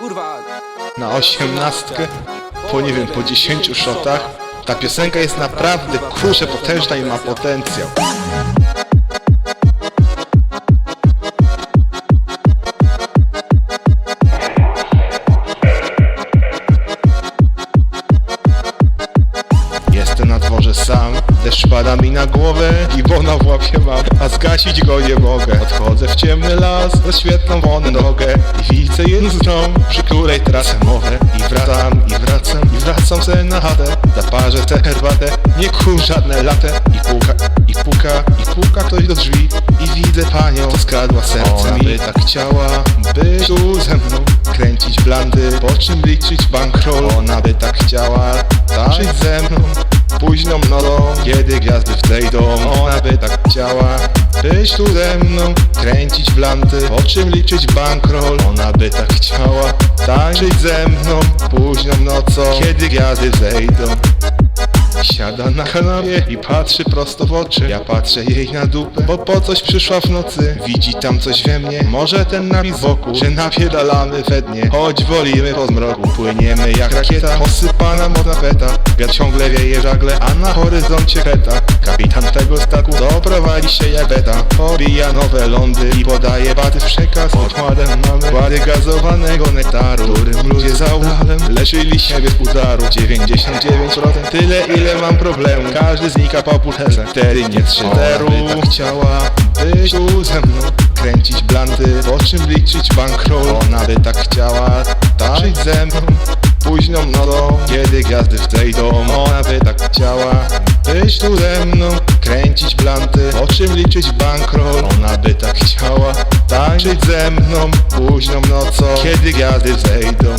kurwa. na osiemnastkę, po nie wiem, po 10 shotach. Ta piosenka jest naprawdę kurczę potężna i ma potencjał. Jestem na dworze sam, deszcz pada mi na głowę i bona w łapie mam, a zgasić go nie mogę. Odchodzę w ciemny las, rozświetlam wonę nogę i widzę jedną, przy której tracę mowę. I wracam, i wracam, i wracam se na chatę, zaparzę tę herbatę, nie kur żadne latę. I puka, i puka, i puka ktoś do drzwi i widzę panią, co skradła serce mi. by tak chciała być tu ze mną, kręcić blandy, po czym liczyć bankroll. Ona by tak chciała tańczyć ze mną. Późną nocą, kiedy gwiazdy wzejdą Ona by tak chciała być tu ze mną Kręcić blanty, po czym liczyć bankroll. Ona by tak chciała tańczyć ze mną Późną nocą, kiedy gwiazdy wzejdą Siada na kanapie i patrzy prosto w oczy. Ja patrzę jej na dupę, bo po coś przyszła w nocy. Widzi tam coś we mnie, może ten napis wokół Że napierdalamy we dnie, choć wolimy po zmroku Płyniemy jak rakieta, posypana modna peta Wiatr ciągle wieje żagle, a na horyzoncie kreta Kapitan tego statku doprowadzi się jak beta. Pobija nowe lądy i podaje baty w przekaz. Podkładem mamy kłady gazowanego nektaru Którym ludzie za leczyli siebie z udaru 99% tyle ile mam problemu. Każdy znika po półterze Cztery nie trzy zeru Ona by tak chciała być. Tu ze mną. Kręcić blandy, po czym liczyć bankroll. Ona by tak chciała tańczyć ze mną. Późną nocą, kiedy gwiazdy wzejdą Ona by tak chciała być tu ze mną. Kręcić blanty, po czym liczyć bankroll. Ona by tak chciała tańczyć ze mną. Późną nocą, kiedy gwiazdy wzejdą